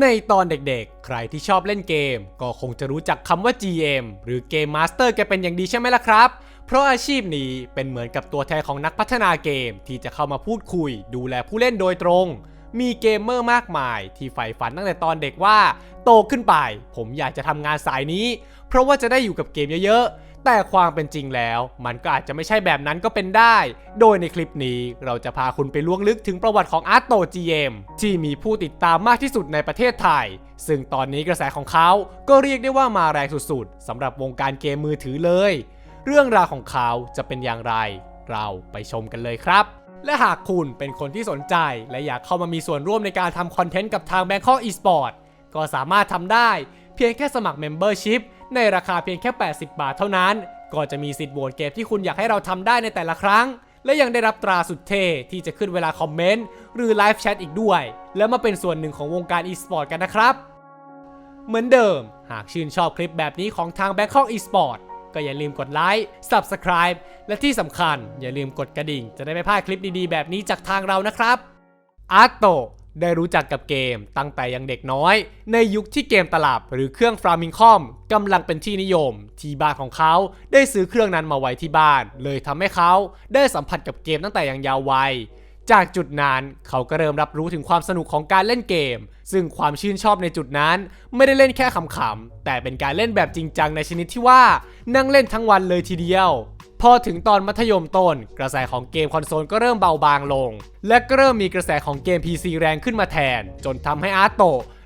ในตอนเด็กๆ ใครที่ชอบเล่นเกม ก็คงจะรู้จักคำว่า GM หรือ Game Master กันเป็นอย่างดีใช่ไหมล่ะครับ เพราะอาชีพนี้เป็นเหมือนกับตัวแทนของนักพัฒนาเกมที่จะเข้ามาพูดคุย ดูแลผู้เล่นโดยตรง มีเกมเมอร์มากมาย ที่ใฝ่ฝันตั้งแต่ตอนเด็กว่า โตขึ้นไป ผมอยากจะทำงานสายนี้ เพราะว่าจะได้อยู่กับเกมเยอะๆ แต่ความเป็นจริงแล้ว มันก็อาจจะไม่ใช่แบบนั้นก็เป็นได้ โดยในคลิปนี้เราจะพาคุณไปล่วงลึกถึงประวัติของอาร์ตโต GM ที่มีผู้ติดตามมากที่สุดในประเทศไทย ซึ่งตอนนี้กระแสของเขาก็เรียกได้ว่ามาแรงสุดๆสำหรับวงการเกมมือถือเลย เรื่องราวของเขาจะเป็นอย่างไร เราไปชมกันเลยครับและหากคุณเป็นคนที่สนใจ และอยากเข้ามามีส่วนร่วมในการทำคอนเทนต์กับทาง Bangkok Esport ก็สามารถทำได้ เพียงแค่สมัคร Membership ในราคาเพียงแค่ 80 บาทเท่านั้น ก็จะมีสิทธิ์โหวตเกมที่คุณอยากให้เราทำได้ในแต่ละครั้ง และยังได้รับตราสุดเท่ที่จะขึ้นเวลาคอมเมนต์หรือไลฟ์แชทอีกด้วย แล้วมาเป็นส่วนหนึ่งของวงการ e-sport กันนะครับเหมือนเดิม หากชื่นชอบคลิปแบบนี้ของทาง Bangkok Esport ก็อย่าลืมกดไลค์ Subscribe และที่สำคัญอย่าลืมกดกระดิ่ง จะได้ไม่พลาดคลิปดีๆ แบบนี้จากทางเรานะครับ อาร์ตโต ได้รู้จักกับเกมตั้งแต่ยังเด็กน้อย ในยุคที่เกมตลับหรือเครื่องฟรามิงคอมกำลังเป็นที่นิยม ที่บ้านของเขาได้ซื้อเครื่องนั้นมาไว้ที่บ้าน เลยทำให้เขาได้สัมผัสกับเกมตั้งแต่ยังยาววัยจากจุดนั้นเขาก็เริ่มรับรู้ถึงความสนุกของการเล่นเกม ซึ่งความชื่นชอบในจุดนั้น ไม่ได้เล่นแค่ขำๆแต่เป็นการเล่นแบบจริงจังในชนิดที่ว่านั่งเล่นทั้งวันเลยทีเดียว พอถึงตอนมัธยมต้น กระแสของเกมคอนโซลก็เริ่มเบาบางลง และก็เริ่มมีกระแสของเกม PC แรงขึ้นมาแทน จนทำให้อาร์โต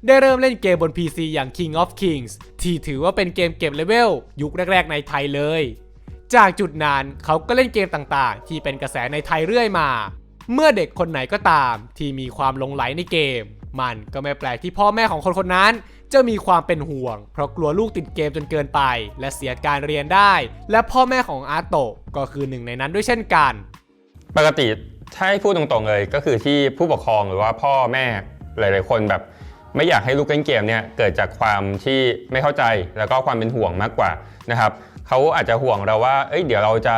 ได้เริ่มเล่นเกมบน PC อย่าง King of Kings ที่ถือว่าเป็นเกมเก็บเลเวลยุคแรก ๆ ในไทยเลย จากจุดนั้นเขาก็เล่นเกมต่างๆ ที่เป็นกระแสในไทยเรื่อยมา เมื่อเด็กคนไหนก็ตาม ที่มีความหลงไหลในเกม มันก็ไม่แปลกที่พ่อแม่ของคนคนนั้น จะมีความเป็นห่วง เพราะกลัวลูกติดเกมจนเกินไป และเสียการเรียนได้ และพ่อแม่ของอาร์โตะก็คือหนึ่งในนั้นด้วยเช่นกัน ปกติถ้าให้พูดตรงๆเลยก็คือที่ผู้ปกครองหรือว่าพ่อแม่หลาย ๆ คนแบบ ไม่อยากให้ลูกเล่นเกมเนี่ยเกิดจากความที่ไม่เข้าใจแล้วก็ความเป็นห่วงมากกว่านะครับ เขาอาจจะห่วงเราว่าเอ้ยเดี๋ยวเราจะ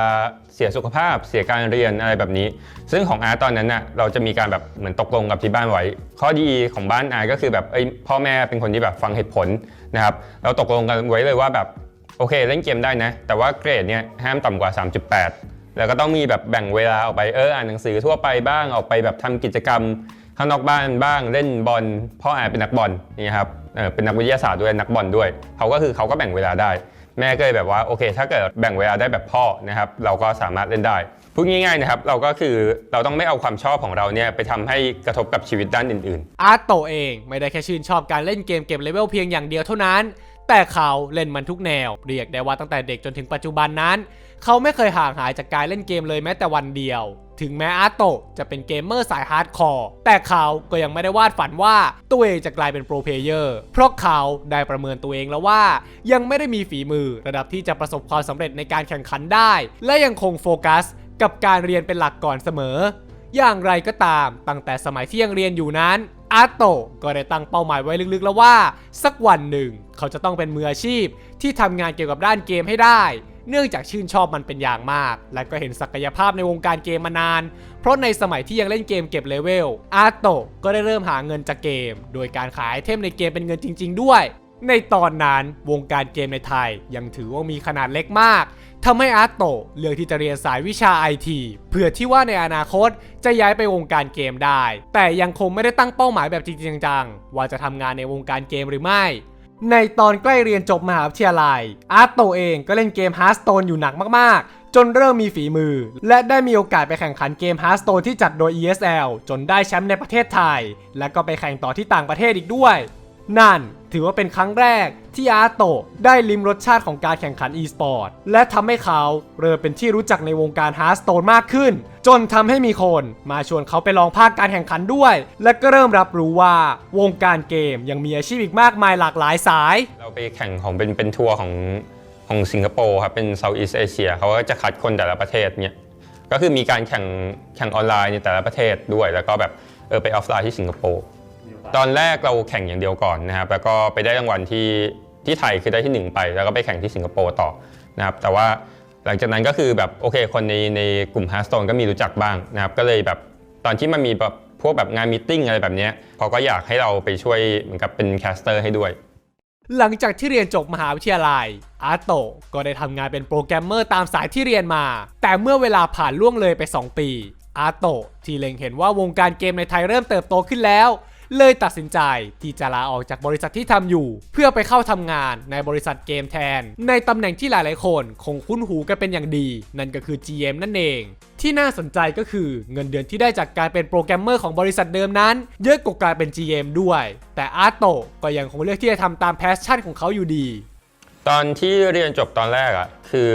เสียสุขภาพ เสียการเรียนอะไรแบบนี้ ซึ่งของอาร์ตอนนั้นน่ะเราจะมีการแบบเหมือนตกลงกับที่บ้านไว้ ข้อดีของบ้านอาร์ก็คือแบบเอ้ยพ่อแม่เป็นคนที่แบบฟังเหตุผลนะครับ เราตกลงกันไว้เลยว่าแบบโอเคเล่นเกมได้นะ แต่ว่าเกรดเนี่ยห้ามต่ำกว่า 3.8 แล้วก็ต้องมีแบบแบ่งเวลาออกไปเอออ่านหนังสือทั่วไปบ้างออกไปแบบทำกิจกรรมข้างนอกบ้านบ้างเล่นบอลพ่ออาเป็นนักบอลนี่ครับเออเป็นนักวิทยาศาสตร์ด้วยนักบอลด้วยเขาก็คือเขาก็แบ่งเวลาได้ แม่ก็เลยแบบว่าโอเค ถ้าเกิดแบ่งเวลาได้แบบพ่อนะครับเราก็สามารถเล่นได้ พูดง่ายๆนะครับเราก็คือเราต้องไม่เอาความชอบของเราเนี่ยไปทำให้กระทบกับชีวิตด้านอื่นๆ อาร์โตเองไม่ได้แค่ชื่นชอบการเล่นเกมเก็บเลเวลเพียงอย่างเดียวเท่านั้น แต่เขาเล่นมันทุกแนว เรียกได้ว่าตั้งแต่เด็กจนถึงปัจจุบันนั้น เขาไม่เคยห่างหายจากการเล่นเกมเลยแม้แต่วันเดียวถึงแม้อาร์โตจะเป็นเกมเมอร์สายฮาร์ดคอร์ แต่เขาก็ยังไม่ได้วาดฝันว่าตัวเองจะกลายเป็นโปรเพลเยอร์ เพราะเขาได้ประเมินตัวเองแล้วว่า ยังไม่ได้มีฝีมือระดับที่จะประสบความสำเร็จในการแข่งขันได้ และยังคงโฟกัส กับการเรียนเป็นหลักก่อนเสมอ อย่างไรก็ตามตั้งแต่สมัยที่ยังเรียนอยู่นั้นอาร์โตก็ได้ตั้งเป้าหมายไว้ลึกๆแล้วว่า สักวันหนึ่งเขาจะต้องเป็นมืออาชีพ ที่ทำงานเกี่ยวกับด้านเกมให้ได้ เนื่องจากชื่นชอบมันเป็นอย่างมาก และก็เห็นศักยภาพในวงการเกมมานาน เพราะในสมัยที่ยังเล่นเกมเก็บเลเวลอาร์โตก็ได้เริ่มหาเงินจากเกม โดยการขายไอเทมในเกมเป็นเงินจริง ๆ ด้วย ในตอนนั้นวงการเกมในไทยยังถือว่ามีขนาดเล็กมากทำให้อาร์ตโตเลือกที่จะเรียนสายวิชาไอทีเพื่อที่ว่าในอนาคตจะย้ายไปวงการเกมได้ แต่ยังคงไม่ได้ตั้งเป้าหมายแบบจริงจังๆ ว่าจะทำงานในวงการเกมหรือไม่ ในตอนใกล้เรียนจบมหาวิทยาลัย อาร์ตโตเองก็เล่นเกม Hearthstone อยู่หนักมากๆ จนเริ่มมีฝีมือ และได้มีโอกาสไปแข่งขันเกม Hearthstone ที่จัดโดย ESL จนได้แชมป์ในประเทศไทย และก็ไปแข่งต่อที่ต่างประเทศอีกด้วย นั่น ถือว่าเป็นครั้งแรกที่อาร์โตะได้ลิมรสชาติของการแข่งขัน e-sport และทำให้เขาเริ่มเป็นที่รู้จักในวงการฮาร์สโตนมากขึ้น จนทำให้มีคนมาชวนเขาไปลองภาคการแข่งขันด้วย และก็เริ่มรับรู้ว่าวงการเกมยังมีอาชีพอีกมากมายหลากหลายสาย เราไปแข่งของเป็นเป็นทัวร์ของของสิงคโปร์ครับเป็น Southeast Asia เขาก็จะคัดคนแต่ละประเทศเนี่ยก็คือมีการแข่งแข่งออนไลน์ในแต่ละประเทศด้วย แล้วก็แบบเออไปออฟไลน์ที่สิงคโปร์ ตอนแรกเราแข่งอย่างเดียวก่อนนะครับแล้วก็ไปได้รางวัลที่ที่ไทยคือได้ที่ 1 ไป แล้วก็ไปแข่งที่สิงคโปร์ต่อนะครับแต่ว่าหลังจากนั้นก็คือแบบโอเคคนในในกลุ่มฮาร์สโตนก็มีรู้จักบ้างนะครับก็เลยแบบตอนที่มันมีแบบพวกแบบงานมีติ้งอะไรแบบนี้เขาก็อยากให้เราไปช่วยเหมือนกับเป็นแคสเตอร์ให้ด้วย หลังจากที่เรียนจบมหาวิทยาลัย อาโตะก็ได้ทำงานเป็นโปรแกรมเมอร์ตามสายที่เรียนมา แต่เมื่อเวลาผ่านล่วงเลยไป 2 ปี อาโตะที่เล็งเห็นว่าวงการเกมในไทยเริ่มเติบโตขึ้นแล้ว เลยตัดสินใจที่จะลาออกจากบริษัทที่ทำอยู่ เพื่อไปเข้าทำงานในบริษัทเกมแทน ในตำแหน่งที่หลายๆ คนคงคุ้นหูกันเป็นอย่างดี นั่นก็คือ GM นั่นเอง ที่น่าสนใจก็คือเงินเดือนที่ได้จากการเป็นโปรแกรมเมอร์ของบริษัทเดิมนั้น เยอะกว่าการเป็น GM ด้วย แต่อาร์โตก็ยังคงเลือกที่จะทำตามแพชชั่นของเขาอยู่ดี ตอนที่เรียนจบตอนแรกอะคือ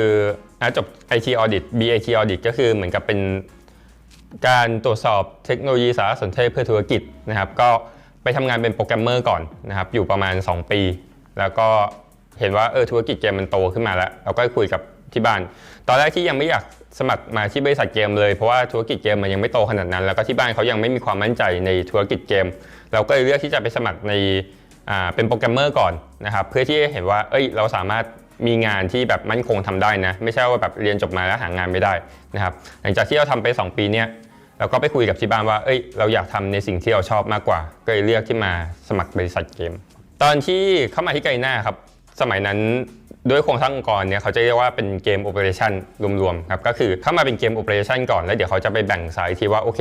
อะจบ IT Audit BAT Audit ก็คือเหมือนกับเป็น การตรวจสอบเทคโนโลยีสารสนเทศเพื่อธุรกิจนะครับ ก็ไปทำงานเป็นโปรแกรมเมอร์ก่อนนะครับ อยู่ประมาณ 2 ปี แล้วก็เห็นว่าเออธุรกิจเกมมันโตขึ้นมาแล้ว เราก็คุยกับที่บ้าน ตอนแรกที่ยังไม่อยากสมัครมาที่บริษัทเกมเลย เพราะว่าธุรกิจเกมมันยังไม่โตขนาดนั้น แล้วก็ที่บ้านเขายังไม่มีความมั่นใจในธุรกิจเกม เราก็เลยเลือกที่จะไปสมัครในอ่าเป็นโปรแกรมเมอร์ก่อนนะครับ เพื่อที่จะเห็นว่าเอ้ยเราสามารถ มีงานที่แบบมั่นคงทำได้นะ ไม่ใช่ว่าแบบเรียนจบมาแล้วหางานไม่ได้นะครับหลังจากที่เราทำไป 2 ปีเนี้ยเราก็ไปคุยกับที่บ้านว่าเอ้ยเราอยากทำในสิ่งที่เราชอบมากกว่า ก็เลยเลือกที่มาสมัครบริษัทเกม ตอนที่เข้ามาที่ไกน่าครับสมัยนั้นด้วยโครงสร้างองค์กรเนี่ยเขาจะเรียกว่าเป็นเกมโอเปอเรชันรวมๆครับก็คือเข้ามาเป็นเกมโอเปอเรชันก่อนแล้วเดี๋ยวเขาจะไปแบ่งสายที่ว่าโอเค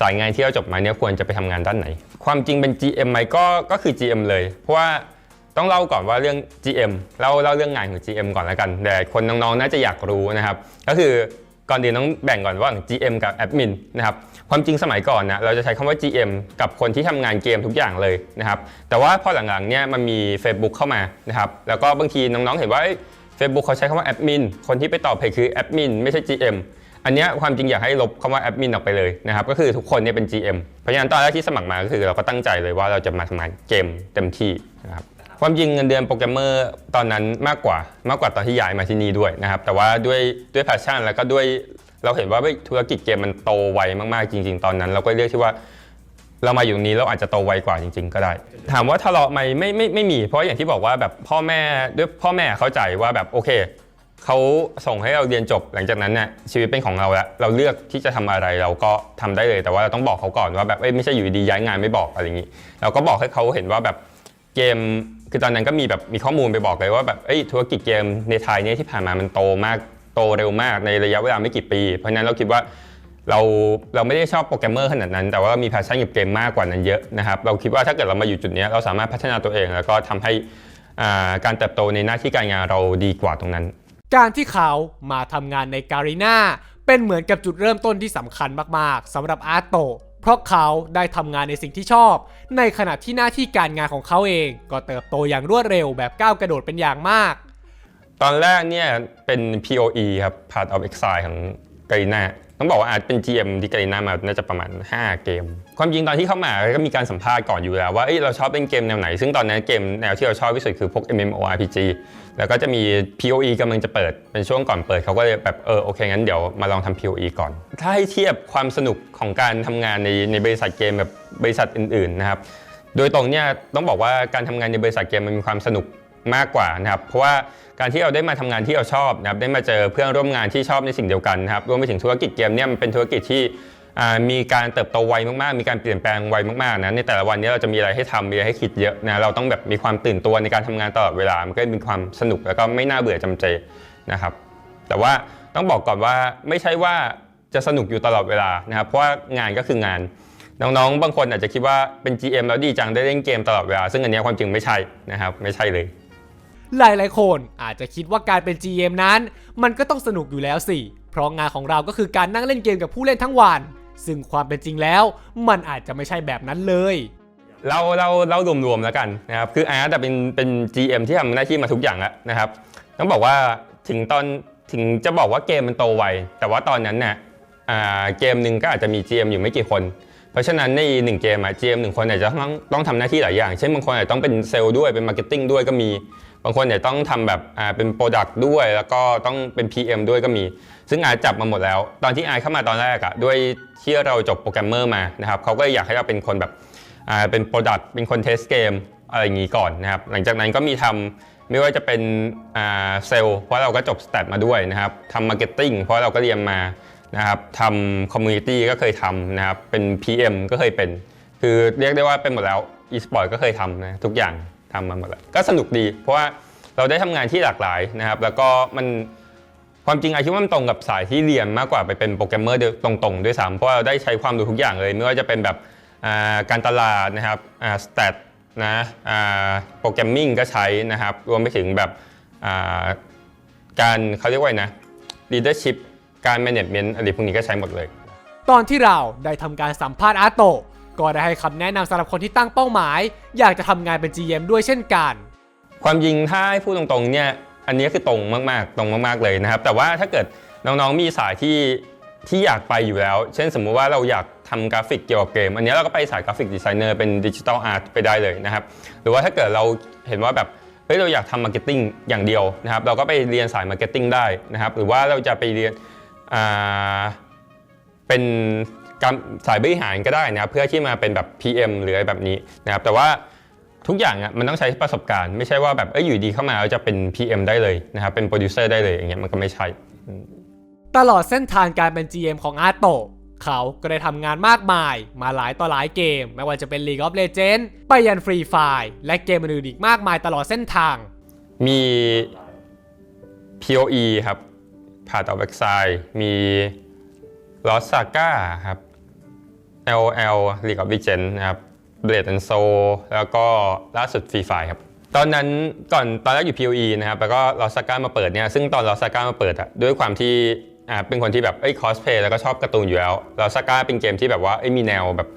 สายงานที่เราจบมาเนี่ยควรจะไปทำงานด้านไหน ความจริงเป็น GM ไหมก็ก็คือ GM เลย เพราะว่า ต้องเล่าก่อนว่าเรื่อง GM เล่าเล่าเรื่องงานของ GM ก่อนแล้วกัน แต่คนน้องๆน่าจะอยากรู้นะครับ ก็คือก่อนอื่นต้องแบ่งก่อนว่า GM กับแอดมินนะครับความจริงสมัยก่อนนะเราจะใช้คำว่า GM กับคนที่ทำงานเกมทุกอย่างเลยนะครับ แต่ว่าพอหลังๆเนี่ยมันมี Facebook เข้ามานะครับ แล้วก็บางทีน้องๆเห็นว่าเฟซบุ๊กเขาใช้คำว่าแอดมินคนที่ไปตอบเพจคือแอดมินไม่ใช่ GM อันนี้ความจริงอยากให้ลบคำว่าแอดมินออกไปเลยนะครับ ก็คือทุกคนเนี่ยเป็น GM เพราะฉะนั้นตอนแรกที่สมัครมาก็คือเราก็ตั้งใจเลยว่าเราจะมาทำงานเกมเต็มที่นะครับ ความจริงเงินเดือนโปรแกรมเมอร์ตอนนั้นมากกว่ามากกว่าตอนที่ย้ายมาที่นี่ด้วยนะครับ แต่ว่าด้วยด้วยแพชชั่นแล้วก็ด้วยเราเห็นว่าธุรกิจเกมมันโตไวมากๆจริง ๆ ตอนนั้น เราก็เรียกที่ว่าเรามาอยู่นี้เราอาจจะโตไวกว่าจริง ๆ ก็ได้ ถามว่าทะเลาะไหมไม่ไม่ไม่มี เพราะอย่างที่บอกว่าแบบพ่อแม่ด้วยพ่อแม่เข้าใจว่าแบบโอเคเขาส่งให้เราเรียนจบหลังจากนั้นเนี่ยชีวิตเป็นของเราแล้วเราเลือกที่จะทำอะไรเราก็ทำได้เลย แต่ว่าเราต้องบอกเขาก่อนว่าแบบเอ้ยไม่ใช่อยู่ดีย้ายงานไม่บอกอะไรอย่างนี้ เราก็บอกให้เขาเห็นว่าแบบเกม คือตอนนั้นก็มีแบบมีข้อมูลไปบอกเลยว่าแบบเอ้ยธุรกิจเกมในไทยเนี่ยที่ผ่านมามันโตมากโตเร็วมากในระยะเวลาไม่กี่ปี เพราะฉะนั้นเราคิดว่าเราเราไม่ได้ชอบโปรแกรมเมอร์ขนาดนั้น แต่ว่ามีแพชชั่นกับเกมมากกว่านั้นเยอะนะครับเราคิดว่าถ้าเกิดเรามาอยู่จุดนี้เราสามารถพัฒนาตัวเอง แล้วก็ทำให้อ่าการเติบโตในหน้าที่การงานเราดีกว่าตรงนั้น การที่เขามาทำงานในการีนาเป็นเหมือนกับจุดเริ่มต้นที่สำคัญมากๆสำหรับอาโต เพราะเขาได้ทำงานในสิ่งที่ชอบ ในขณะที่หน้าที่การงานของเขาเองก็เติบโตอย่างรวดเร็วแบบก้าวกระโดดเป็นอย่างมาก ตอนแรกเนี่ยเป็น POE ครับ Part of Exile ของกรีนา ต้องบอกว่าอาจเป็น GM ที่กา r ีนามาน่าจะประมาณ 5 เกม ความจริงตอนที่เข้ามาก็มีการสัมภาษณ์ก่อนอยู่แล้วว่าเอ้เราชอบเล่นเกมแนวไหน ซึ่งตอนนั้นเกมแนวที่เราชอบที่สุดคือพวก MMORPG แล้วก็จะมี POE กำลังจะเปิดเป็นช่วงก่อนเปิดเขาก็เลยแบบเออโอเคงั้นเดี๋ยวมาลองทำ POE ก่อน ถ้าให้เทียบความสนุกของการทำงานในในบริษัทเกมแบบบริษัทอื่นๆนะครับโดยตรงเนี่ยต้องบอกว่าการทำงานในบริษัทเกมมันมีความสนุก มากกว่านะครับเพราะว่าการที่เราได้มาทำงานที่เราชอบนะครับได้มาเจอเพื่อนร่วมงานที่ชอบในสิ่งเดียวกันนะครับรวมไปถึงธุรกิจเกมเนี่ยมันเป็นธุรกิจที่มีการเติบโตไวมากๆ มีการเปลี่ยนแปลงไวมากๆนะในแต่ละวันนี้เราจะมีอะไรให้ทำมีอะไรให้คิดเยอะนะเราต้องแบบมีความตื่นตัวในการทำงานตลอดเวลา มันก็มีความสนุกแล้วก็ไม่น่าเบื่อจำเจนะครับ แต่ว่าต้องบอกก่อนว่าไม่ใช่ว่าจะสนุกอยู่ตลอดเวลานะครับเพราะว่างานก็คืองานน้องๆ บางคนอาจจะคิดว่าเป็น GM แล้วดีจังได้เล่นเกมตลอดเวลา ซึ่งอันนี้ความจริงไม่ใช่นะครับ ไม่ใช่เลย หลายๆ คนอาจจะคิดว่าการเป็น GM นั้น มันก็ต้องสนุกอยู่แล้วสิ เพราะงานของเราก็คือการนั่งเล่นเกมกับผู้เล่นทั้งวัน ซึ่งความเป็นจริงแล้ว มันอาจจะไม่ใช่แบบนั้นเลย เราเราเรารวมๆแล้วกันนะครับคืออาร์ตเป็นเป็น GM ที่ทำหน้าที่มาทุกอย่างแล้วนะครับต้องบอกว่าถึงตอนถึงจะบอกว่าเกมมันโตไวแต่ว่าตอนนั้นเนี่ยอ่าเกมหนึ่งก็อาจจะมี GM อยู่ไม่กี่คน เพราะฉะนั้นในหนึ่งเกมอะ GM หนึ่งคนอาจจะต้องต้องทำหน้าที่หลายอย่าง เช่นบางคนอาจจะต้องเป็นเซลล์ด้วยเป็นมาร์เก็ตติ้งด้วยก็มี บางคนอาจจะต้องทำแบบอ่าเป็นโปรดักต์ด้วย แล้วก็ต้องเป็น PM ด้วยก็มี ซึ่งอาจับมาหมดแล้ว ตอนที่อาเข้ามาตอนแรกอะด้วยที่เราจบโปรแกรมเมอร์มานะครับเขาก็อยากให้เราเป็นคนแบบอ่าเป็นโปรดักต์เป็นคนเทสเกมอะไรอย่างนี้ก่อนนะครับ หลังจากนั้นก็มีทำไม่ว่าจะเป็นเซลล์เพราะเราก็จบสแตทมาด้วยนะครับทำมาร์เก็ตติ้งเพราะเราก็เรียนมานะครับทำคอมมูนิตี้ก็เคยทำนะครับ เป็น PM ก็เคยเป็น คือเรียกได้ว่าเป็นหมดแล้ว e-sport ก็เคยทำนะทุกอย่าง ทำมาหมดแล้วก็สนุกดี เพราะว่าเราได้ทำงานที่หลากหลายนะครับ แล้วก็มันความจริงอาคิดว่ามันตรงกับสายที่เรียนมากกว่าไปเป็นโปรแกรมเมอร์ตรงๆ ด้วยซ้ำเพราะเราได้ใช้ความรู้ทุกอย่างเลย ไม่ว่าจะเป็นแบบาการตลาดนะครับสแตทนะโปรแกรมมิ่งก็ใช้นะครับ รวมไปถึงแบบาการเขาเรียกว่านะ leadership การ management อะไรพวกนี้ก็ใช้หมดเลย ตอนที่เราได้ทำการสัมภาษณ์อาโตะ ก็ได้ให้คำแนะนำสำหรับคนที่ตั้งเป้าหมาย อยากจะทำงานเป็น GM ด้วยเช่นกัน ความจริงถ้าให้พูดตรงๆเนี่ยอันนี้คือตรงมากๆ ตรงมากๆเลยนะครับ แต่ว่าถ้าเกิดน้องๆมีสายที่ที่อยากไปอยู่แล้ว เช่นสมมุติว่าเราอยากทำกราฟิกเกี่ยวกับเกม อันนี้เราก็ไปสายกราฟิกดีไซเนอร์เป็นดิจิทัลอาร์ตไปได้เลยนะครับ หรือว่าถ้าเกิดเราเห็นว่าแบบเฮ้ยเราอยากทำมาร์เก็ตติ้งอย่างเดียวนะครับ เราก็ไปเรียนสายมาร์เก็ตติ้งได้นะครับ หรือว่าเราจะไปเรียนอ่าเป็น สายบริหารก็ได้นะครับเพื่อที่มาเป็นแบบ PM หรืออะไรแบบนี้นะครับแต่ว่าทุกอย่างอะมันต้องใช้ประสบการณ์ ไม่ใช่ว่าแบบเอ้ยอยู่ดีเข้ามาแล้วจะเป็น PM ได้เลยนะครับเป็นโปรดิวเซอร์ได้เลยอย่างเงี้ยมันก็ไม่ใช่ ตลอดเส้นทางการเป็น GM ของอาโตะเขาก็ได้ทำงานมากมาย มาหลายต่อหลายเกม ไม่ว่าจะเป็น League of Legends ไปยัน Free Fire และเกมอื่นๆอีกมากมายตลอดเส้นทาง มี POE ครับผ่าต่อแบ็กไซด์มี Lost Saga ครับ LOL League of Legends นะครับ Blade and Soul แล้วก็ล่าสุด Free Fire ครับตอนนั้นก่อนตอนแรกอยู่ POE นะครับแล้วก็ Lost Saga มาเปิดเนี่ยซึ่งตอน Lost Saga มาเปิดอะด้วยความที่อ่าเป็นคนที่แบบเอ้ยคอสเพย์แล้วก็ชอบการ์ตูนอยู่แล้ว Lost Saga เป็นเกมที่แบบว่าเอ้ยมีแนวแบบ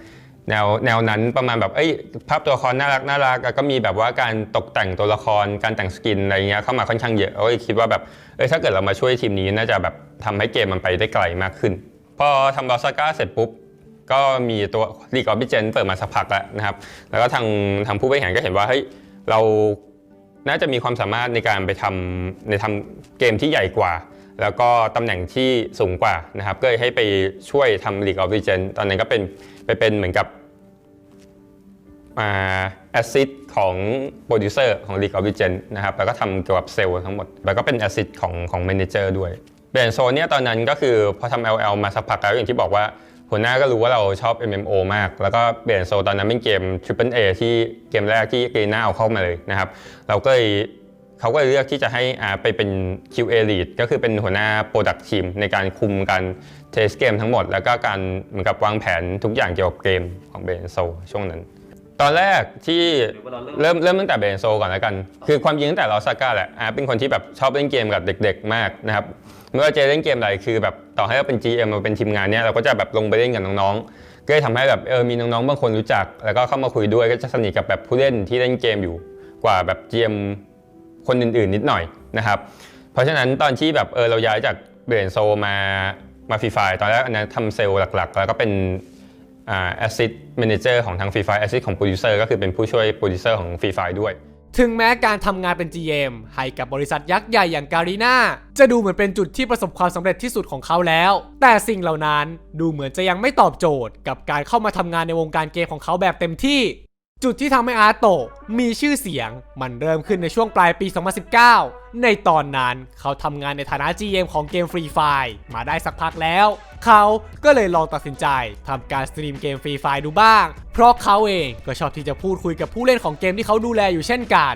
แนวแนวนั้นประมาณแบบเอ้ยภาพตัวละครน่ารักน่ารักแล้วก็มีแบบว่าการตกแต่งตัวละครการแต่งสกินอะไรเงี้ยเข้ามาค่อนข้างเยอะเอ้ยคิดว่าแบบเอ้ยถ้าเกิดเรามาช่วยทีมนี้น่าจะแบบทำให้เกมมันไปได้ไกลมากขึ้น พอทำ Lost Saga เสร็จปุ๊บ ก็มีตัว League of Legends เปิดมาสักพักแล้วนะครับ แล้วก็ทางทางผู้บริหารก็เห็นว่าเฮ้ยเราน่าจะมีความสามารถในการไปทำในทำเกมที่ใหญ่กว่า แล้วก็ตำแหน่งที่สูงกว่านะครับก็เลยให้ไปช่วยทำ League of Legends ตอนนั้นก็เป็นไปเป็นเหมือนกับมาแอสซิดของโปรดิวเซอร์ของ League of Legends นะครับแล้วก็ทำเกี่ยวกับเซลล์ทั้งหมด แล้วก็เป็นแอสซิดของของ Manager ด้วยเบนโซนเนี่ยตอนนั้นก็คือพอทำ LL มาสักพักแล้วอย่างที่บอกว่า หัวหน้าก็รู้ว่าเราชอบ MMO มาก แล้วก็เปลี่ยนโซตอนนั้นเป็นเกม Triple A ที่เกมแรกที่เกรน่าเอาเข้ามาเลยนะครับ เราก็เลยเขาก็เลยเลือกที่จะให้อาไปเป็น QA lead ก็คือเป็นหัวหน้า Product Team ในการคุมการเทสเกมทั้งหมด แล้วก็การเหมือนกับวางแผนทุกอย่างเกี่ยวกับเกมของเบนโซช่วงนั้น ตอนแรกที่เริ่มเริ่มตั้งแต่เบนโซก่อนแล้วกัน คือความจริงตั้งแต่ลอสซาก้าแหละอาเป็นคนที่แบบชอบเล่นเกมกับเด็ก ๆ มากนะครับไม่ว่าจะเล่นเกมอะไรคือแบบต่อให้เราเป็น GM เราเป็นทีมงานเนี่ยเราก็จะแบบลงไปเล่นกับน้องๆก็เลยทำให้แบบเออมีน้องๆบางคนรู้จัก แล้วก็เข้ามาคุยด้วยก็จะสนิทกับแบบผู้เล่นที่เล่นเกมอยู่กว่าแบบ GM คนอื่นๆ นิดหน่อยนะครับเพราะฉะนั้นตอนที่แบบเออเราย้ายจากเบรนโซมามาฟรีไฟตอนแรกอันนั้นทำเซลล์หลักๆ แล้วก็เป็นอ่า แอสซิดแมเนเจอร์ของทางฟรีไฟแอสซิดของโปรดิวเซอร์ก็คือเป็นผู้ช่วยโปรดิวเซอร์ของฟรีไฟด้วย ถึงแม้การทำงานเป็น GM ให้กับบริษัทยักษ์ใหญ่อย่างการีนาจะดูเหมือนเป็นจุดที่ประสบความสำเร็จที่สุดของเขาแล้ว แต่สิ่งเหล่านั้นดูเหมือนจะยังไม่ตอบโจทย์ กับการเข้ามาทำงานในวงการเกมของเขาแบบเต็มที่ จุดที่ทำให้อาร์โตะมีชื่อเสียง มันเริ่มขึ้นในช่วงปลายปี 2019 ในตอนนั้นเขาทำงานในฐานะ GM ของเกม Free Fire มาได้สักพักแล้ว เขาก็เลยลองตัดสินใจทำการสตรีมเกม Free Fire ดูบ้าง เพราะเขาเองก็ชอบที่จะพูดคุยกับผู้เล่นของเกมที่เขาดูแลอยู่เช่นกัน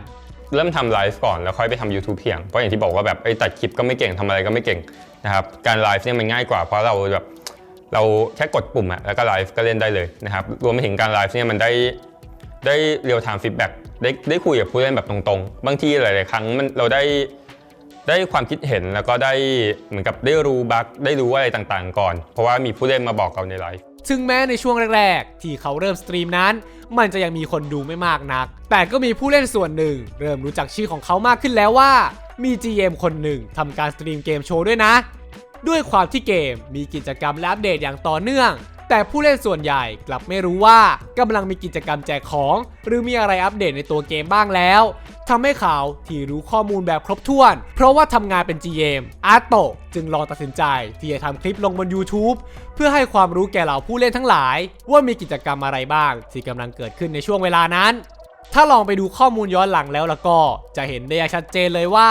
เริ่มทำไลฟ์ก่อนแล้วค่อยไปทำ YouTube เพียง เพราะอย่างที่บอกว่าแบบไอ้ตัดคลิปก็ไม่เก่งทำอะไรก็ไม่เก่งนะครับการไลฟ์เนี่ยมันง่ายกว่าเพราะเราแบบเราแค่กดปุ่มอะแล้วก็ไลฟ์ก็เล่นได้เลยนะครับรวมไปถึงการไลฟ์เนี่ยมันได้ได้เรียลไทม์ฟีดแบ็กได้ได้คุยกับผู้เล่นแบบตรงๆ บางทีหลาย ๆ ครั้งมันเราได้ ได้ความคิดเห็นแล้วก็ได้เหมือนกับได้รู้บั๊กได้รู้อะไรต่างๆ ก่อน เพราะว่ามีผู้เล่นมาบอกเราในไลฟ์ถึงแม้ในช่วงแรกๆ ที่เขาเริ่มสตรีมนั้น มันจะยังมีคนดูไม่มากนัก แต่ก็มีผู้เล่นส่วนหนึ่ง เริ่มรู้จักชื่อของเขามากขึ้นแล้วว่า มี GM คนหนึ่งทำการสตรีมเกมโชว์ด้วยนะ ด้วยความที่เกมมีกิจกรรมและอัปเดตอย่างต่อเนื่อง แต่ผู้เล่นส่วนใหญ่กลับไม่รู้ว่ากำลังมีกิจกรรมแจกของ หรือมีอะไรอัปเดตในตัวเกมบ้างแล้วทำให้เขาที่รู้ข้อมูลแบบครบถ้วน เพราะว่าทำงานเป็น GM อาร์โตะจึงลองตัดสินใจที่จะทำคลิปลงบน YouTube เพื่อให้ความรู้แก่เหล่าผู้เล่นทั้งหลาย ว่ามีกิจกรรมอะไรบ้างที่กำลังเกิดขึ้นในช่วงเวลานั้น ถ้าลองไปดูข้อมูลย้อนหลังแล้วล้วก็ จะเห็นได้อย่างชัดเจนเลยว่า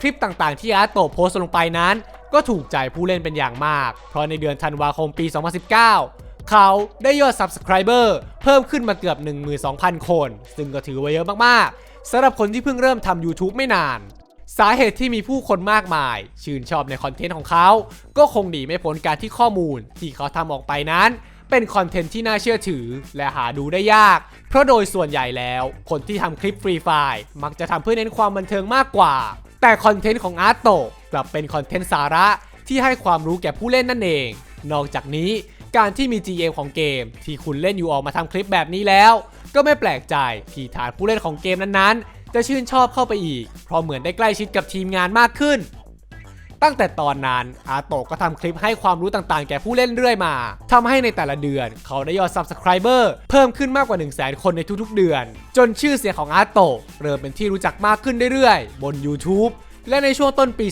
คลิปต่างๆ ที่อาร์โตะโพสต์ลงไปนั้น ก็ถูกใจผู้เล่นเป็นอย่างมาก เพราะในเดือนธันวาคมปี 2019 เขาได้ยอด Subscriber เพิ่มขึ้นมาเกือบ 12,000 คน ซึ่งก็ถือว่าเยอะมากๆสำหรับคนที่เพิ่งเริ่มทำ YouTube ไม่นาน สาเหตุที่มีผู้คนมากมาย ชื่นชอบในคอนเทนต์ของเขา ก็คงหนีไม่พ้นการที่ข้อมูลที่เขาทำออกไปนั้นเป็นคอนเทนต์ที่น่าเชื่อถือ และหาดูได้ยาก เพราะโดยส่วนใหญ่แล้ว คนที่ทำคลิปฟรีไฟล์มักจะทำเพื่อเน้นความบันเทิงมากกว่า แต่คอนเทนต์ของอาร์ตโตกลับเป็นคอนเทนต์สาระที่ให้ความรู้แก่ผู้เล่นนั่นเอง นอกจากนี้การที่มี GM ของเกม ที่คุณเล่นอยู่ออกมาทำคลิปแบบนี้แล้ว ก็ไม่แปลกใจที่ฐานผู้เล่นของเกมนั้นๆ จะชื่นชอบเข้าไปอีก เพราะเหมือนได้ใกล้ชิดกับทีมงานมากขึ้น ตั้งแต่ตอนนั้นอาโตะก็ทำคลิปให้ความรู้ต่างๆ แก่ผู้เล่นเรื่อยมาทำให้ในแต่ละเดือน เขาได้ยอด Subscriber เพิ่มขึ้นมากกว่า 1 0 0 0 0แคนในทุกๆ เดือน จนชื่อเสียงของอาโตะเริ่มเป็นที่รู้จักมากขึ้นเรื่อยๆ บน YouTube และในช่วงต้นปี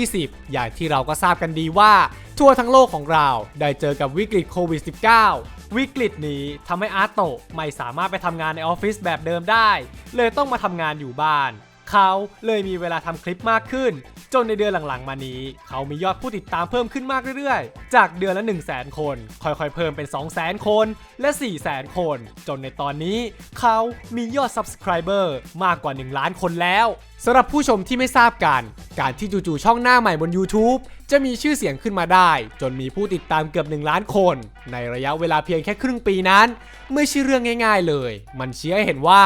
2020 อย่างที่เราก็ทราบกันดีว่า ทั่วทั้งโลกของเราได้เจอกับวิกฤตโควิด -19 วิกฤตนี้ทำให้อาโตะไม่สามารถไปทำงานในออฟฟิศแบบเดิมได้ เลยต้องมาทำงานอยู่บ้าน เขาเลยมีเวลาทำคลิปมากขึ้น จนในเดือนหลังๆ มานี้ เขามียอดผู้ติดตามเพิ่มขึ้นมากเรื่อยๆ จากเดือนละ 1 0 0 0 0แคน ค่อยๆ เพิ่มเป็น 2 0 0 0 0 0 คนและ 4 0 0 0 0 0 คน จนในตอนนี้เขามียอด Subscriber มากกว่า 1 ล้านคนแล้วสำหรับผู้ชมที่ไม่ทราบกัน การที่จู่ๆช่องหน้าใหม่บน YouTube จะมีชื่อเสียงขึ้นมาได้ จนมีผู้ติดตามเกือบ 1 ล้านคน ในระยะเวลาเพียงแค่ครึ่งปีนั้น ไม่ใช่เรื่องง่าย ๆ เลย มันเชี้ให้เห็นว่า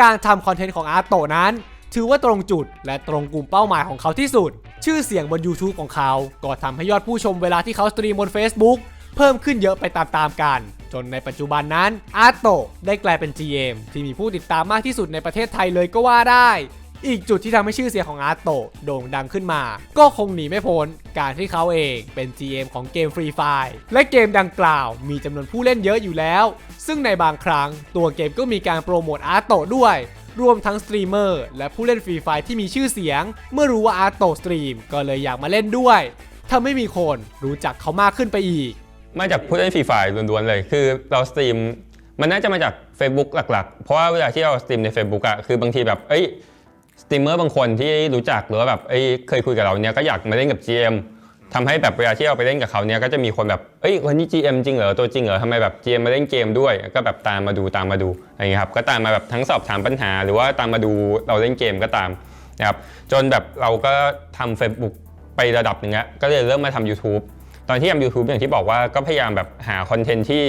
การทำคอนเทนต์ของอาร์โตนั้น ถือว่าตรงจุดและตรงกลุ่มเป้าหมายของเขาที่สุด ชื่อเสียงบน YouTube ของเขา ก็ทำให้ยอดผู้ชมเวลาที่เขาสตรีมบน Facebook เพิ่มขึ้นเยอะไปตามๆกัน จนในปัจจุบันนั้นอาร์โตได้กลายเป็น GM ที่มีผู้ติดตามมากที่สุดในประเทศไทยเลยก็ว่าได้อีกจุดที่ทำให้ชื่อเสียงของอาร์โตโด่งดังขึ้นมา ก็คงหนีไม่พ้นการที่เขาเองเป็น GM ของเกมฟรีไฟและเกมดังกล่าวมีจำนวนผู้เล่นเยอะอยู่แล้ว ซึ่งในบางครั้งตัวเกมก็มีการโปรโมทอาร์โตด้วย รวมทั้งสตรีมเมอร์และผู้เล่นฟรีไฟที่มีชื่อเสียง เมื่อรู้ว่าอาร์โตสตรีมก็เลยอยากมาเล่นด้วยทำให้มีคนรู้จักเขามากขึ้นไปอีก มาจากผู้เล่นฟรีไฟล้วนๆเลย คือเราสตรีมมันน่าจะมาจาก Facebook หลักๆ เพราะว่าเวลาที่เราสตรีมใน Facebook อะคือบางทีแบบเอ้ยสตรีมเมอร์บางคนที่รู้จักหรือว่าแบบเอ้ยเคยคุยกับเราเนี่ยก็อยากมาเล่นกับ GM ทำให้แบบเวลาที่เราไปเล่นกับเขาเนี่ยก็จะมีคนแบบเอ้ยคนนี้ GM จริงเหรอตัวจริงเหรอทำไมแบบ GM มาเล่นเกมด้วย ก็แบบตามมาดูตามมาดูอะไรเงี้ยครับก็ตามมาแบบทั้งสอบถามปัญหา หรือว่าตามมาดูเราเล่นเกมก็ตามนะครับจนแบบเราก็ทำ Facebook ไประดับหนึ่งอะก็เลยเริ่มมาทำ YouTube ตอนที่ทำ YouTube อย่างที่บอกว่าก็พยายามแบบหาคอนเทนต์ที่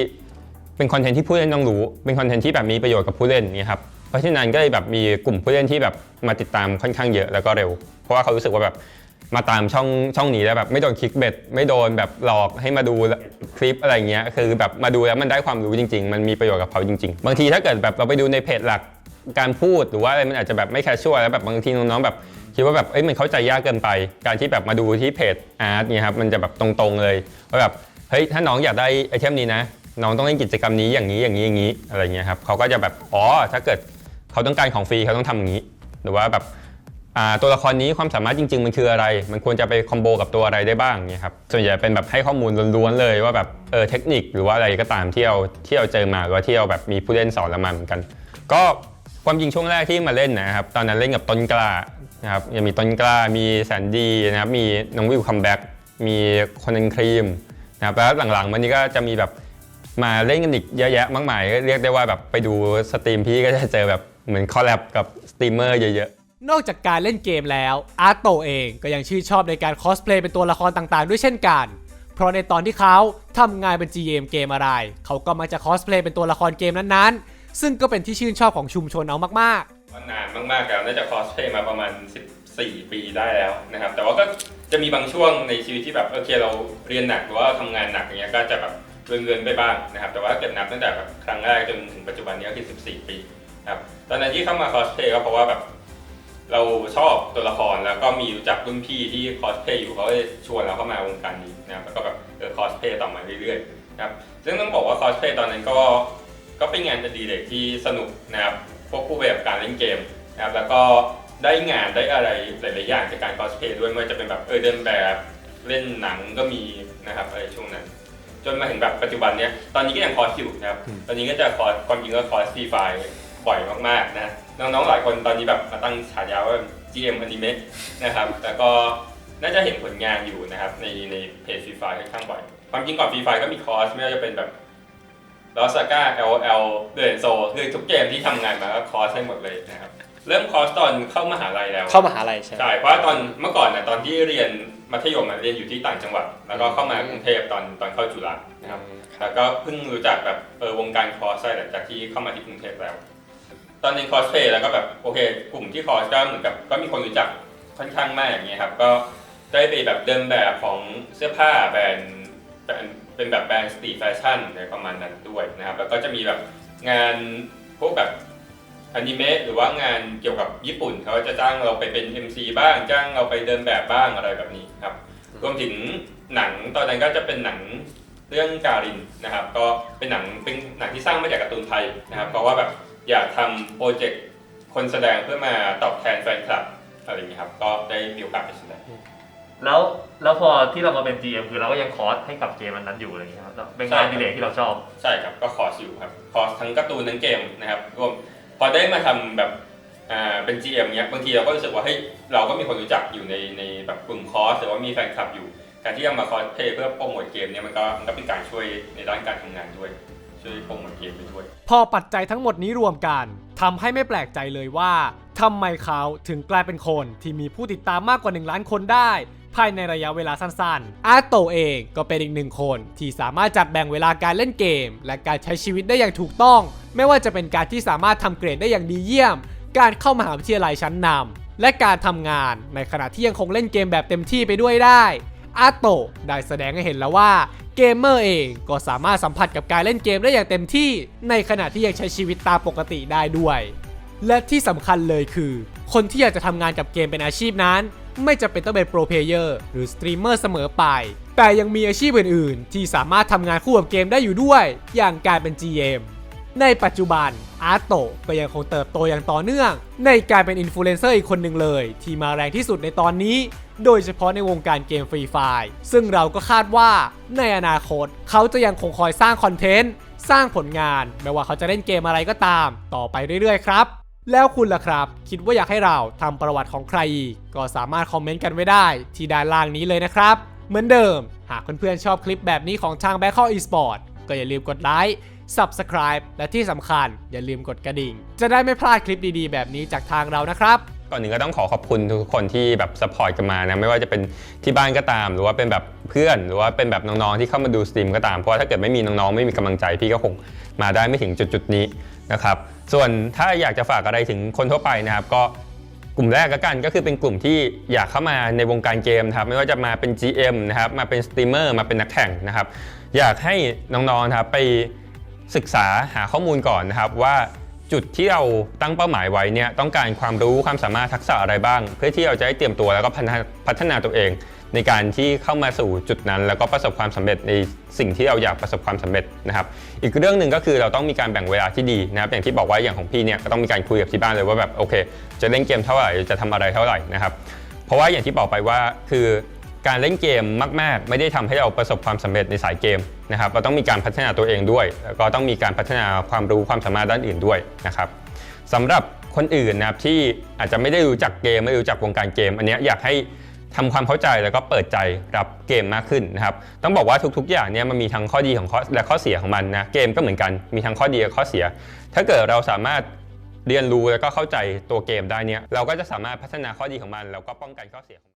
เป็นคอนเทนต์ที่ผู้เล่นต้องรู้ เป็นคอนเทนต์ที่แบบมีประโยชน์กับผู้เล่นเนี่ยครับเพราะฉะนั้นก็เลยแบบมีกลุ่มผู้เล่นที่แบบมาติดตามค่อนข้างเยอะแล้วก็เร็ว เพราะว่าเขารู้สึกว่าแบบ มาตามช่องช่องนี้แล้วแบบไม่โดนคลิกเบ็ดไม่โดนแบบหลอกให้มาดูคลิปอะไรเงี้ยคือแบบมาดูแล้วมันได้ความรู้จริง ๆ มันมีประโยชน์กับเขาจริง ๆ บางทีถ้าเกิดแบบเราไปดูในเพจหลักการพูดหรือว่าอะไรมันอาจจะแบบไม่แคชชวลแล้วแบบบางทีน้องๆแบบคิดว่าแบบเอ้ยมันเข้าใจยากเกินไป การที่แบบมาดูที่เพจอาร์ตเนี่ยครับมันจะแบบตรงๆเลยว่าแบบเฮ้ยถ้าน้องอยากได้ไอเทมนี้นะน้องต้องเล่นกิจกรรมนี้อย่างนี้อย่างนี้อย่างนี้อะไรเงี้ยครับเขาก็จะแบบอ๋อถ้าเกิดเขาต้องการของฟรีเขาต้องทำอย่างนี้ หรือว่าแบบ ตัวละครนี้ความสามารถจริง ๆ มันคืออะไร มันควรจะไปคอมโบกับตัวอะไรได้บ้างเนี่ยครับ ส่วนใหญ่เป็นแบบให้ข้อมูลล้วนๆเลยว่าแบบเออเทคนิคหรือว่าอะไรก็ตามที่เราที่เราเจอมาหรือว่าที่เราแบบมีผู้เล่นสอนเรามาเหมือนกัน ก็ความจริงช่วงแรกที่มาเล่นนะครับ ตอนนั้นเล่นกับต้นกล้านะครับยังมีต้นกล้า มีแสนดีนะครับ มีน้องวิวคัมแบ็กมีคนนันครีมนะครับ แล้วหลังๆวันนี้ก็จะมีแบบมาเล่นกันอีกเยอะแยะมากมาย เรียกได้ว่าแบบไปดูสตรีมพี่ก็จะเจอแบบเหมือนคอลแลบกับสตรีมเมอร์เยอะ นอกจากการเล่นเกมแล้วอาโตเองก็ยังชื่นชอบในการคอสเพลย์เป็นตัวละครต่างๆ ด้วยเช่นกัน เพราะในตอนที่เขาทำงานเป็น GM เกมอะไร เขาก็มักจะคอสเพลย์เป็นตัวละครเกมนั้นๆ ซึ่งก็เป็นที่ชื่นชอบของชุมชนเอามากๆนานมากๆแล้วน่าจะคอสเพลย์มาประมาณ 14 ปีได้แล้วนะครับ แต่ว่าก็จะมีบางช่วงในชีวิตที่แบบโอเคเราเรียนหนักหรือว่าทำงานหนักอย่างเงี้ยก็จะแบบเลื่อนๆไปบ้างนะครับ แต่ว่าเกิดนับตั้งแต่แบบครั้งแรกจนถึงปัจจุบันนี้ก็คือ 14 ปีครับ ตอนนั้นที่เข้ามาคอสเพลย์ก็เพราะว่าแบบ เราชอบตัวละครแล้วก็มีรู้จักรุ่นพี่ที่คอสเพลย์อยู่เขาก็เลยชวนเราเข้ามาวงการนี้นะครับแล้วก็แบบเออคอสเพลย์ต่อมาเรื่อยๆนะครับซึ่งต้องบอกว่าคอสเพลย์ตอนนั้นก็ก็เป็นงานอดีเด็กที่สนุกนะครับควบคู่ไปกับการเล่นเกมนะครับแล้วก็ได้งานได้อะไรหลายๆอย่างจากการคอสเพลย์ด้วยไม่ว่าจะเป็นแบบเออเดินแบบเล่นหนังก็มีนะครับอะไรช่วงนั้น จนมาถึงแบบปัจจุบันเนี้ยตอนนี้ก็ยังคอร์สอยู่นะครับตอนนี้ก็จะคอร์สความจริงก็คอร์สฟรีไฟ บ่อยมากๆนะน้องๆหลายคนตอนนี้แบบมาตั้งฉายาว่า GM Anime นะครับแล้วก็น่าจะเห็นผลงานอยู่นะครับ ในในเพจฟรีไฟค่อนข้างบ่อย ความจริงก่อนฟรีไฟก็มีคอร์สไม่ว่าจะเป็นแบบลอสก้า LL เดนโซคือทุกเกมที่ทำงานมาก็คอร์สให้หมดเลยนะครับเริ่มคอร์สตอนเข้ามหาลัยแล้วเข้ามหาลัยใช่ไหมใช่เพราะว่าตอนเมื่อก่อนนะตอนที่เรียนมัธยมอะเรียนอยู่ที่ต่างจังหวัด แล้วก็เข้ามากรุงเทพตอนตอนเข้าจุฬานะครับแล้วก็เพิ่งรู้จักแบบเออวงการคอร์สได้หลังจากที่เข้ามาที่กรุงเทพแล้ว ตอนเรียนคอร์สเพย์แล้วก็แบบโอเค กลุ่มที่คอร์สก็เหมือนกับก็มีคนรู้จักค่อนข้างมากอย่างเงี้ยครับ ก็ได้ไปแบบเดินแบบของเสื้อผ้าแบรนด์แบรนด์เป็นแบบแบรนด์สตรีทแฟชั่นอะไรประมาณนั้นด้วยนะครับ แล้วก็จะมีแบบงานพวกแบบอนิเมะหรือว่างานเกี่ยวกับญี่ปุ่นเขาจะจ้างเราไปเป็น MC บ้างจ้างเราไปเดินแบบบ้างอะไรแบบนี้ครับ รวมถึงหนังตอนนั้นก็จะเป็นหนังเรื่องการินนะครับ ก็เป็นหนังเป็นหนังที่สร้างมาจากการ์ตูนไทยนะครับ เพราะว่าแบบ อยากทำโปรเจกต์คนแสดงเพื่อมาตอบแทนแฟนคลับอะไรอย่างนี้ยครับ ก็ได้มีโอกาสไปแสดง แล้วแล้วพอที่เรามาเป็น GM คือเราก็ยังคอร์สให้กับเกมอันนั้นอยู่อะไรอย่างเงี้ยครับแล้วเป็นงานอดีเลกที่เราชอบใช่ครับก็คอร์สอยู่ครับคอร์สทั้งการ์ตูนทั้งเกมนะครับรวมพอได้มาทำแบบอ่าเป็น GM เนี้ยบางทีเราก็รู้สึกว่าเฮ้ยเราก็มีคนรู้จักอยู่ในในแบบกลุ่มคอร์สหรือว่ามีแฟนคลับอยู่การที่จะมาคอร์สเพลย์เพื่อโปรโมทเกมเนี่ยมันก็มันก็เป็นการช่วยในด้านการทำงานด้วย ช่วยโปรโมทเกมไปด้วย พอปัจจัยทั้งหมดนี้รวมกันทำให้ไม่แปลกใจเลยว่าทำไมเขาถึงกลายเป็นคนที่มีผู้ติดตามมากกว่า 1 ล้านคนได้ ภายในระยะเวลาสั้นๆ อาร์โตเองก็เป็นอีกหนึ่งคนที่สามารถจัดแบ่งเวลาการเล่นเกม และการใช้ชีวิตได้อย่างถูกต้อง ไม่ว่าจะเป็นการที่สามารถทำเกรดได้อย่างดีเยี่ยม การเข้ามหาวิทยาลัยชั้นนำและการทำงานในขณะที่ยังคงเล่นเกมแบบเต็มที่ไปด้วยได้อาโตะได้แสดงให้เห็นแล้วว่า เกมเมอร์เองก็สามารถสัมผัสกับการเล่นเกมได้อย่างเต็มที่ ในขณะที่ยังใช้ชีวิตตามปกติได้ด้วย และที่สำคัญเลยคือ คนที่อยากจะทำงานกับเกมเป็นอาชีพนั้น ไม่จำเป็นต้องเป็นโปรเพเยอร์หรือสตรีมเมอร์เสมอไป แต่ยังมีอาชีพอื่นๆ ที่สามารถทำงานคู่กับเกมได้อยู่ด้วย อย่างการเป็น GM ในปัจจุบันอาร์โตก็ยังคงเติบโตอย่างต่อเนื่อง ในการเป็นอินฟลูเอนเซอร์อีกคนหนึ่งเลย ที่มาแรงที่สุดในตอนนี้ โดยเฉพาะในวงการเกมฟรีไฟซึ่งเราก็คาดว่าในอนาคต เขาจะยังคงคอยสร้างคอนเทนต์สร้างผลงาน ไม่ว่าเขาจะเล่นเกมอะไรก็ตาม ต่อไปเรื่อยๆครับ แล้วคุณล่ะครับ คิดว่าอยากให้เราทำประวัติของใครอีกก็สามารถคอมเมนต์กันไว้ได้ ที่ด้านล่างนี้เลยนะครับ เหมือนเดิม หากเพื่อนๆชอบคลิปแบบนี้ของทาง b a c k อ Esport ก็อย่าลืมกดไลค์ Subscribe และที่สำคัญอย่าลืมกดกระดิ่ง จะได้ไม่พลาดคลิปดีๆ แบบนี้จากทางเรานะครับ ก่อนหนึ่งก็ต้องขอขอบคุณทุกคนที่แบบสปอร์ตกันมานะไม่ว่าจะเป็นที่บ้านก็ตาม หรือว่าเป็นแบบเพื่อน หรือว่าเป็นแบบน้องๆที่เข้ามาดูสตรีมก็ตามเพราะว่าถ้าเกิดไม่มีน้องๆไม่มีกำลังใจพี่ก็คงมาได้ไม่ถึงจุดๆนี้นะครับส่วนถ้าอยากจะฝากอะไรถึงคนทั่วไปนะครับก็กลุ่มแรกก็กันก็คือเป็นกลุ่มที่อยากเข้ามาในวงการเกมนะครับไม่ว่าจะมาเป็น GM นะครับมาเป็นสตรีมเมอร์มาเป็นนักแข่งนะครับอยากให้น้องๆนะครับไปศึกษาหาข้อมูลก่อนนะครับว่า จุดที่เราตั้งเป้าหมายไว้เนี่ยต้องการความรู้ความสามารถทักษะอะไรบ้าง เพื่อที่เราจะได้เตรียมตัวแล้วก็พัฒนาพัฒนาตัวเอง ในการที่เข้ามาสู่จุดนั้น แล้วก็ประสบความสำเร็จในสิ่งที่เราอยากประสบความสำเร็จนะครับ อีกเรื่องหนึ่งก็คือเราต้องมีการแบ่งเวลาที่ดีนะครับ อย่างที่บอกว่าอย่างของพี่เนี่ยก็ต้องมีการคุยกับที่บ้านเลยว่าแบบโอเค จะเล่นเกมเท่าไหร่จะทำอะไรเท่าไหร่นะครับ เพราะว่าอย่างที่บอกไปว่าคือ การเล่นเกมมาก ๆ ไม่ได้ทำให้เราประสบความสำเร็จในสายเกมนะครับเราต้องมีการพัฒนาตัวเองด้วย แล้วก็ต้องมีการพัฒนาความรู้ความสามารถด้านอื่นด้วยนะครับสำหรับคนอื่นนะครับที่อาจจะไม่ได้รู้จักเกมไม่รู้จักวงการเกม อันนี้อยากให้ทำความเข้าใจแล้วก็เปิดใจรับเกมมากขึ้นนะครับต้องบอกว่าทุกๆ อย่างเนี่ยมันมีทั้งข้อดีของข้อและข้อเสียของมันนะเกมก็เหมือนกันมีทั้งข้อดีและข้อเสีย ถ้าเกิดเราสามารถเรียนรู้แล้วก็เข้าใจตัวเกมได้เนี่ยเราก็จะสามารถพัฒนาข้อดีของมัน แล้วก็ป้องกันข้อเสียของ